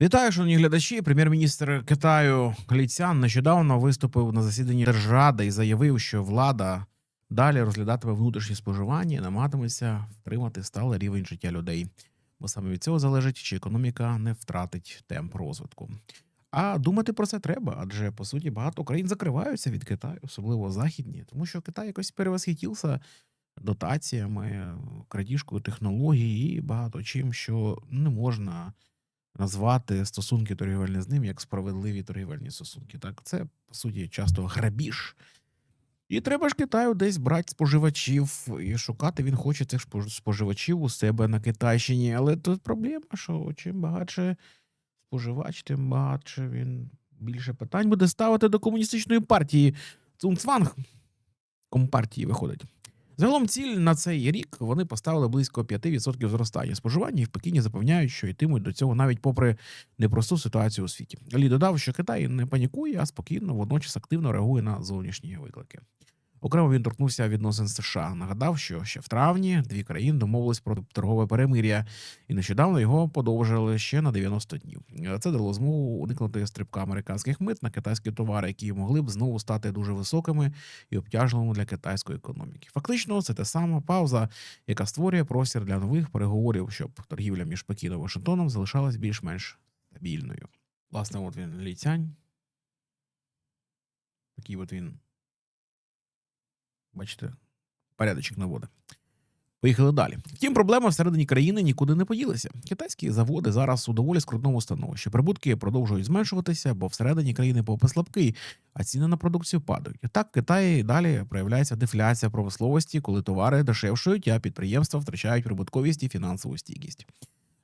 Вітаю, шановні глядачі. Прем'єр-міністр Китаю Ліцян нещодавно виступив на засіданні Держради і заявив, що влада далі розглядатиме внутрішнє споживання і намагатиметься втримати сталий рівень життя людей. Бо саме від цього залежить, чи економіка не втратить темп розвитку. А думати про це треба, адже по суті багато країн закриваються від Китаю, особливо західні, тому що Китай якось перевосхитівся дотаціями, крадіжкою технологій і багато чим, що не можна назвати стосунки торгівельні з ним як справедливі торгівельні стосунки. Так, це по суті часто грабіж. І треба ж Китаю десь брати споживачів і шукати. Він хоче цих споживачів у себе на Китайщині. Але тут проблема, що чим багатше споживач, тим багатше він більше питань буде ставити до комуністичної партії. Цунцванг компартії виходить. Загалом ціль на цей рік вони поставили близько 5% зростання споживання і в Пекіні запевняють, що йтимуть до цього навіть попри непросту ситуацію у світі. Лі додав, що Китай не панікує, а спокійно водночас активно реагує на зовнішні виклики. Окремо він торкнувся відносин США. Нагадав, що ще в травні дві країни домовились про торгове перемир'я, і нещодавно його подовжили ще на 90 днів. Це дало змогу уникнути стрибка американських мит на китайські товари, які могли б знову стати дуже високими і обтяжливими для китайської економіки. Фактично, це та сама пауза, яка створює простір для нових переговорів, щоб торгівля між Пекіном і Вашингтоном залишалась більш-менш стабільною. Власне, от він ліцянь. Такий от він. Бачите, порядочок наводить. Поїхали далі. Втім, проблема всередині країни нікуди не поділися. Китайські заводи зараз у доволі скрутному становищі. Прибутки продовжують зменшуватися, бо всередині країни попит слабкий, а ціни на продукцію падають. І так в Китаї далі проявляється дефляція промисловості, коли товари дешевшують, а підприємства втрачають прибутковість і фінансову стійкість.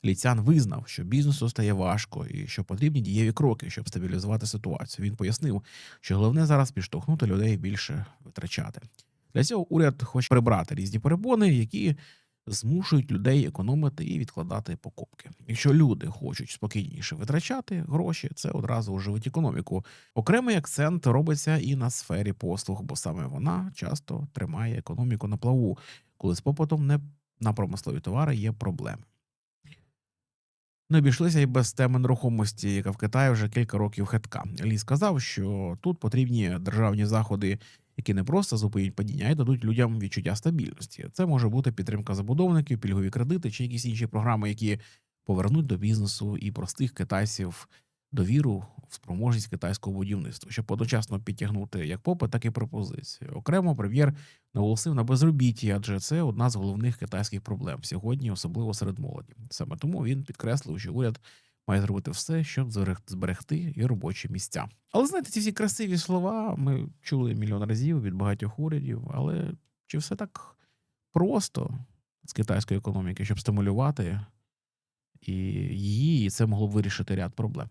Ліцян визнав, що бізнесу стає важко і що потрібні дієві кроки, щоб стабілізувати ситуацію. Він пояснив, що головне зараз підштовхнути людей більше витрачати. Для цього уряд хоче прибрати різні перепони, які змушують людей економити і відкладати покупки. Якщо люди хочуть спокійніше витрачати гроші, це одразу оживить економіку. Окремий акцент робиться і на сфері послуг, бо саме вона часто тримає економіку на плаву, коли з попитом не на промислові товари є проблеми. Не обійшлися і без теми нерухомості, яка в Китаї вже кілька років хитка. Лі сказав, що тут потрібні державні заходи, які не просто зупинять падіння, а й дадуть людям відчуття стабільності. Це може бути підтримка забудовників, пільгові кредити чи якісь інші програми, які повернуть до бізнесу і простих китайців довіру в спроможність китайського будівництва, щоб одночасно підтягнути як попит, так і пропозиції. Окремо прем'єр наголосив на безробітті, адже це одна з головних китайських проблем сьогодні, особливо серед молоді. Саме тому він підкреслив, що уряд має зробити все, щоб зберег- зберегти і робочі місця. Але знаєте, ці всі красиві слова ми чули мільйон разів від багатьох урядів. Але чи все так просто з китайської економіки, щоб стимулювати і її, і це могло б вирішити ряд проблем?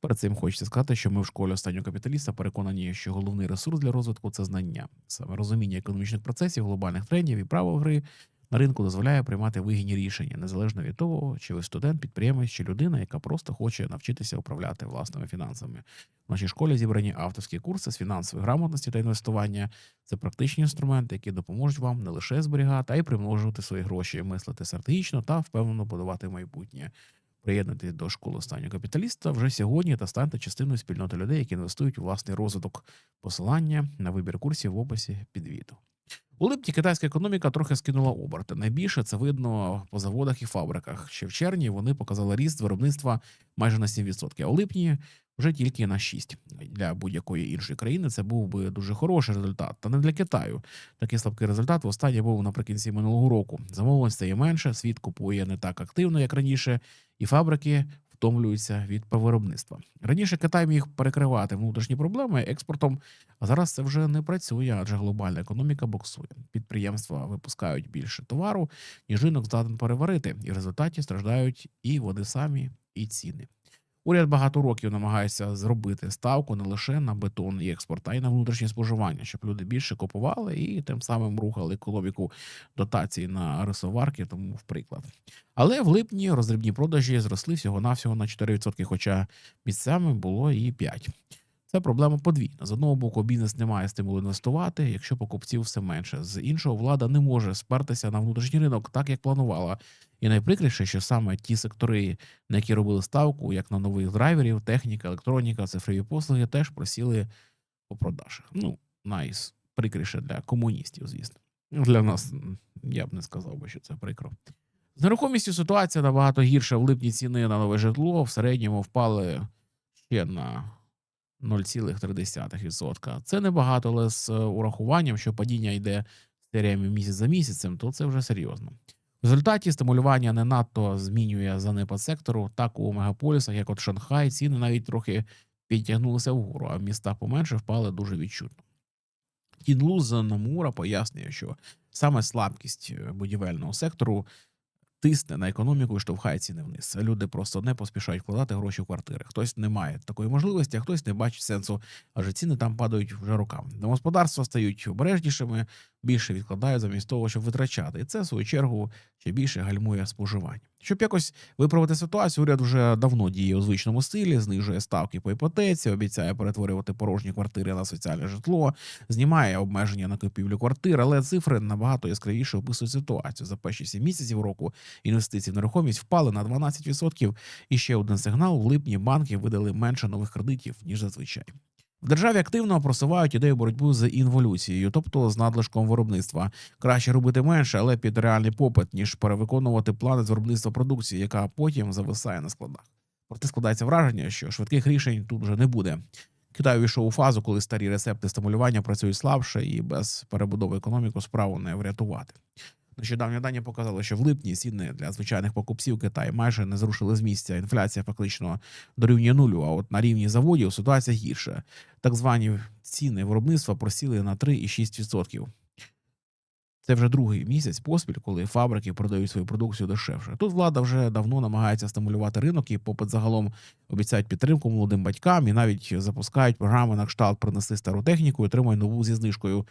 Перед цим хочеться сказати, що ми в школі останнього капіталіста переконані, що головний ресурс для розвитку це знання, саме розуміння економічних процесів, глобальних трендів і правил гри на ринку дозволяє приймати вигідні рішення, незалежно від того, чи ви студент, підприємець чи людина, яка просто хоче навчитися управляти власними фінансами. В нашій школі зібрані авторські курси з фінансової грамотності та інвестування. Це практичні інструменти, які допоможуть вам не лише зберігати, а й примножувати свої гроші, мислити стратегічно та впевнено будувати майбутнє. Приєднуйтесь до школи останнього капіталіста вже сьогодні та станьте частиною спільноти людей, які інвестують у власний розвиток. Посилання на вибір курсів в описі під відео. У липні китайська економіка трохи скинула оберти. Найбільше це видно по заводах і фабриках. Ще в червні вони показали ріст виробництва майже на 7%, а у липні вже тільки на 6%. Для будь-якої іншої країни це був би дуже хороший результат. Та не для Китаю. Такий слабкий результат востаннє був наприкінці минулого року. Замовлень стає менше, світ купує не так активно, як раніше, і фабрики втомлюються від виробництва. Раніше Китай міг перекривати внутрішні проблеми експортом, а зараз це вже не працює, адже глобальна економіка боксує. Підприємства випускають більше товару, ніж ринок здатен переварити, і в результаті страждають і вони самі, і ціни. Уряд багато років намагається зробити ставку не лише на бетон і експорт, а й на внутрішнє споживання, щоб люди більше купували і тим самим рухали економіку дотацій на рисоварки, тому в приклад. Але в липні роздрібні продажі зросли всього навсього на 4%, хоча місцями було і 5%. Це проблема подвійна. З одного боку, бізнес не має стимулу інвестувати, якщо покупців все менше. З іншого, влада не може спертися на внутрішній ринок так, як планувала. І найприкріше, що саме ті сектори, на які робили ставку, як на нових драйверів, техніка, електроніка, цифрові послуги, теж просіли по продажах. Ну, найприкріше для комуністів, звісно. Для нас я б не сказав би, що це прикро. З нерухомістю ситуація набагато гірша. В липні ціни на нове житло в середньому впали ще на 0,3%. Це небагато, але з е, урахуванням, що падіння йде серіями місяць за місяцем, то це вже серйозно. В результаті стимулювання не надто змінює занепад сектору. Так у мегаполісах, як от Шанхай, ціни навіть трохи підтягнулися вгору, а в містах поменше впали дуже відчутно. Кінлу з Намура пояснює, що саме слабкість е, будівельного сектору тисне на економіку і штовхає ціни вниз. Люди просто не поспішають вкладати гроші в квартири. Хтось не має такої можливості, а хтось не бачить сенсу, адже ціни там падають вже роками. Домогосподарства стають обережнішими, більше відкладають замість того, щоб витрачати. І це, в свою чергу, ще більше гальмує споживання. Щоб якось виправити ситуацію, уряд вже давно діє у звичному стилі, знижує ставки по іпотеці, обіцяє перетворювати порожні квартири на соціальне житло, знімає обмеження на купівлю квартир, але цифри набагато яскравіше описують ситуацію. За перші сім місяців року інвестиції в нерухомість впали на 12%. І ще один сигнал: в липні банки видали менше нових кредитів ніж зазвичай. В державі активно просувають ідею боротьби з інволюцією, тобто з надлишком виробництва. Краще робити менше, але під реальний попит, ніж перевиконувати плани з виробництва продукції, яка потім зависає на складах. Проте складається враження, що швидких рішень тут вже не буде. Китай увійшов у фазу, коли старі рецепти стимулювання працюють слабше, і без перебудови економіку справу не врятувати. Нещодавні дані показали, що в липні ціни для звичайних покупців Китаю майже не зрушили з місця. Інфляція фактично дорівнює нулю. А от на рівні заводів ситуація гірша. Так звані ціни виробництва просіли на 3,6%. Це вже другий місяць поспіль, коли фабрики продають свою продукцію дешевше. Тут влада вже давно намагається стимулювати ринок і попит загалом обіцяють підтримку молодим батькам і навіть запускають програми на кшталт принеси стару техніку і отримай нову зі знижкою.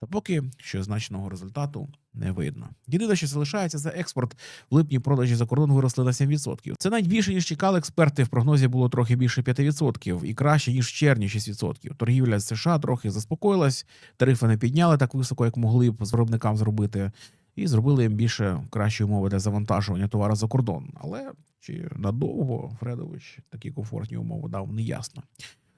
Та поки що значного результату не видно. Єдине, що залишається за експорт, в липні продажі за кордон виросли на 7%. Це навіть більше, ніж чекали експерти. В прогнозі було трохи більше 5% і краще, ніж в червні 6%. Торгівля з США трохи заспокоїлась, тарифи не підняли так високо, як могли б з виробникам зробити, і зробили їм більше кращі умови для завантажування товару за кордон. Але чи надовго Фредович такі комфортні умови дав, неясно.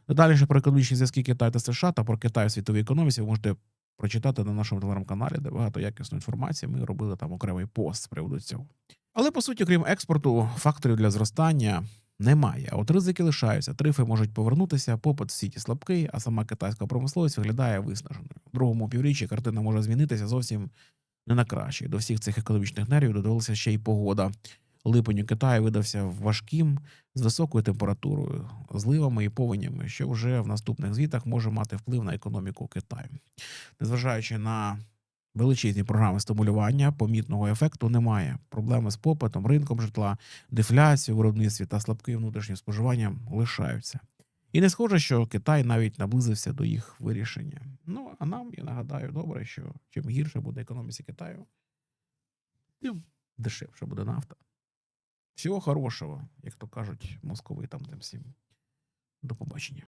Детальніше про економічні зв'язки Китаю та США та про Китай у світовій економіці ви можете прочитати на нашому телеграм-каналі, де багато якісної інформації. Ми робили там окремий пост з приводу цього. Але по суті, крім експорту, факторів для зростання немає. От ризики лишаються. Тарифи можуть повернутися, попит в світі слабкий, а сама китайська промисловість виглядає виснаженою. В другому півріччі картина може змінитися зовсім не на краще. До всіх цих економічних нервів додалася ще й погода. Липень у Китаї видався важким з високою температурою, зливами і повенями, що вже в наступних звітах може мати вплив на економіку Китаю. Незважаючи на величезні програми стимулювання, помітного ефекту немає. Проблеми з попитом, ринком житла, дефляцією виробництві та слабким внутрішнім споживанням лишаються. І не схоже, що Китай навіть наблизився до їх вирішення. Ну а нам я нагадаю добре, що чим гірше буде економіці Китаю, тим дешевше буде нафта. Всього хорошого, як то кажуть, московитам тим всім. До побачення.